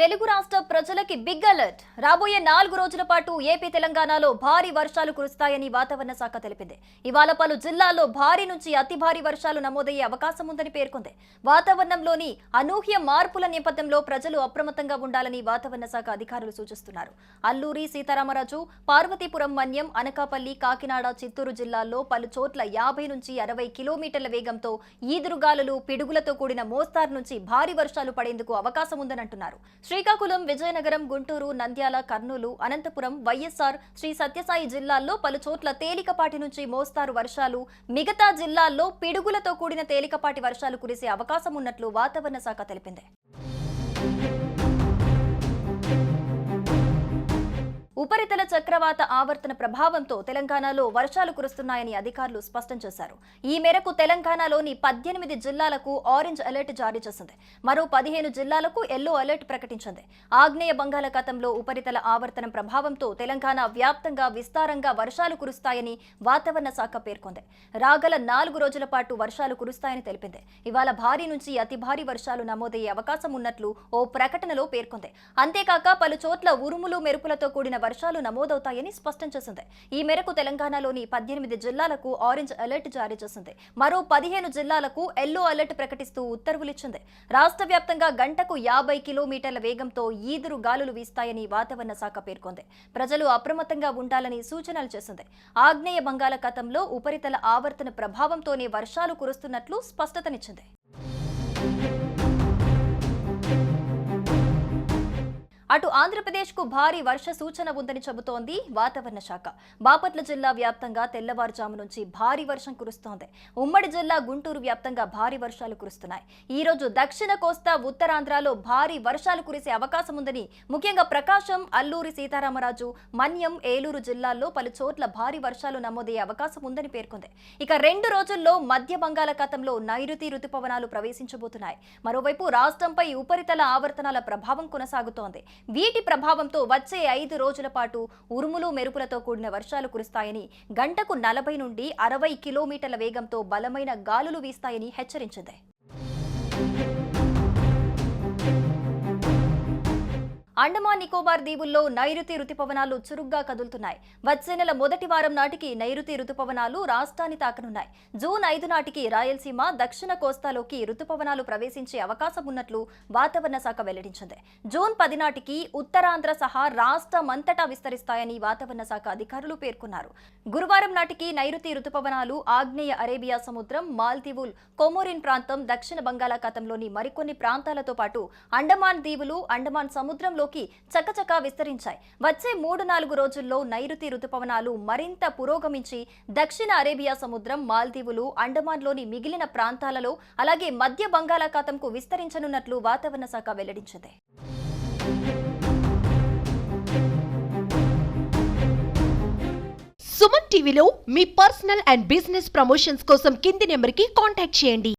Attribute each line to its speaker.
Speaker 1: తెలుగు రాష్ట్ర ప్రజలకి big alert. రాబోయే నాలుగు రోజుల పాటు ఏపీ తెలంగాణలో భారీ వర్షాలు కురుస్తాయని వాతావరణ శాఖ తెలిపింది. ఇవాళ పలు జిల్లాల్లో భారీ నుంచి అతి భారీ వర్షాలు నమోదయ్యే అవకాశం ఉందని పేర్కొంది. వాతావరణంలోని అనూహ్య మార్పుల నేపథ్యంలో ప్రజలు అప్రమత్తంగా ఉండాలని వాతావరణ శాఖ అధికారులు సూచిస్తున్నారు. అల్లూరి సీతారామరాజు పార్వతీపురం మన్యం అనకాపల్లి కాకినాడ చిత్తూరు జిల్లాల్లో పలు చోట్ల యాభై నుంచి అరవై కిలోమీటర్ల వేగంతో ఈదురుగాలులు పిడుగులతో కూడిన మోస్తారు నుంచి భారీ వర్షాలు పడేందుకు అవకాశం ఉందని అంటున్నారు శ్రీకాకుళం విజయనగరం గుంటూరు నంద్యాల కర్నూలు అనంతపురం వైఎస్ఆర్ శ్రీ సత్యసాయి జిల్లాల్లో పలు చోట్ల తేలికపాటి నుంచి మోస్తారు వర్షాలు. మిగతా జిల్లాల్లో పిడుగులతో కూడిన తేలికపాటి వర్షాలు కురిసే అవకాశం ఉన్నట్లు వాతావరణ శాఖ తెలిపింది. ఉపరితల చక్రవాత ఆవర్తన ప్రభావంతో తెలంగాణలో వర్షాలు కురుస్తున్నాయని అధికారులు స్పష్టం చేశారు. ఈ మేరకు తెలంగాణలోని పద్దెనిమిది జిల్లాలకు ఆరెంజ్ అలర్ట్ జారీ చేసింది. మరో పదిహేను జిల్లాలకు ఎల్లో అలర్ట్ ప్రకటించింది. ఆగ్నేయ బంగాళాఖాతంలో ఉపరితల ఆవర్తనం ప్రభావంతో తెలంగాణ వ్యాప్తంగా విస్తారంగా వర్షాలు కురుస్తాయని వాతావరణ శాఖ పేర్కొంది. రాగల నాలుగు రోజుల పాటు వర్షాలు కురుస్తాయని తెలిపింది. ఇవాళ భారీ నుంచి అతి భారీ వర్షాలు నమోదయ్యే అవకాశం ఉన్నట్లు ఓ ప్రకటనలో పేర్కొంది. అంతేకాక పలు చోట్ల ఉరుములు మెరుపులతో కూడిన వర్షాలు నమోదవుతాయని స్పష్టం చేసింది. ఈ మేరకు తెలంగాణలోని పద్దెనిమిది జిల్లాలకు ఆరెంజ్ అలర్ట్ జారీ చేసింది. మరో పదిహేను జిల్లాలకు ఎల్లో అలర్ట్ ప్రకటిస్తూ ఉత్తర్వులిచ్చింది రాష్ట్ర వ్యాప్తంగా గంటకు యాభై కిలోమీటర్ల వేగంతో ఈదురు గాలులు వీస్తాయని వాతావరణ శాఖ పేర్కొంది. ప్రజలు అప్రమత్తంగా ఉండాలని సూచనలు చేసింది. ఆగ్నేయ బంగాళాఖాతంలో ఉపరితల ఆవర్తన ప్రభావంతోనే వర్షాలు కురుస్తున్నట్లు స్పష్టతనిచ్చింది. అటు ఆంధ్రప్రదేశ్కు భారీ వర్ష సూచన ఉందని చెబుతోంది వాతావరణ శాఖ. బాపట్ల జిల్లా వ్యాప్తంగా తెల్లవారుజాము నుంచి భారీ వర్షం కురుస్తోంది. ఉమ్మడి జిల్లా గుంటూరు వ్యాప్తంగా భారీ వర్షాలు కురుస్తున్నాయి. ఈ రోజు దక్షిణ కోస్తా ఉత్తరాంధ్రలో భారీ వర్షాలు కురిసే అవకాశం ఉందని ముఖ్యంగా ప్రకాశం అల్లూరి సీతారామరాజు మన్యం ఏలూరు జిల్లాల్లో పలు చోట్ల భారీ వర్షాలు నమోదయ్యే అవకాశం ఉందని పేర్కొంది. ఇక రెండు రోజుల్లో మధ్య బంగాళాఖాతంలో నైరుతి రుతుపవనాలు ప్రవేశించబోతున్నాయి. మరోవైపు రాష్ట్రంపై ఉపరితల ఆవర్తనాల ప్రభావం కొనసాగుతోంది. వీటి ప్రభావంతో వచ్చే ఐదు రోజుల పాటు ఉరుములు మెరుపులతో కూడిన వర్షాలు కురుస్తాయని గంటకు నలభై నుండి అరవై కిలోమీటర్ల వేగంతో బలమైన గాలులు వీస్తాయని హెచ్చరించింది. అండమాన్ నికోబార్ దీవుల్లో నైరుతి రుతుపవనాలు చురుగ్గా కదులుతున్నాయి. వచ్చే నెల మొదటి వారం నాటికి నైరుతి రుతుపవనాలు రాష్ట్రాన్ని తాకనున్నాయి. జూన్ ఐదు నాటికి రాయలసీమ దక్షిణ కోస్తాలోకి రుతుపవనాలు ప్రవేశించే అవకాశం ఉన్నట్లు వాతావరణ శాఖ వెల్లడించింది. జూన్ పది నాటికి ఉత్తరాంధ్ర సహా రాష్ట్రమంతటా విస్తరిస్తాయని వాతావరణ శాఖ అధికారులు పేర్కొన్నారు. గురువారం నాటికి నైరుతి రుతుపవనాలు ఆగ్నేయ అరేబియా సముద్రం మాల్దీవుల్ కొమోరిన్ ప్రాంతం దక్షిణ బంగాళాఖాతంలోని మరికొన్ని ప్రాంతాలతో పాటు అండమాన్ దీవులు అండమాన్ సముద్రంలో సముద్రంలోకి చకచకా విస్తరించాయి. వచ్చే మూడు నాలుగు రోజుల్లో నైరుతి రుతుపవనాలు మరింత పురోగమించి దక్షిణ అరేబియా సముద్రం మాల్దీవులు అండమాన్లోని మిగిలిన ప్రాంతాలలో అలాగే మధ్య బంగాళాఖాతంకు విస్తరించనున్నట్లు వాతావరణ శాఖ వెల్లడించింది.
Speaker 2: సుమన్ టీవీలో మీ పర్సనల్ అండ్ బిజినెస్ ప్రమోషన్స్ కోసం కింది నెంబర్కి కాంటాక్ట్ చేయండి.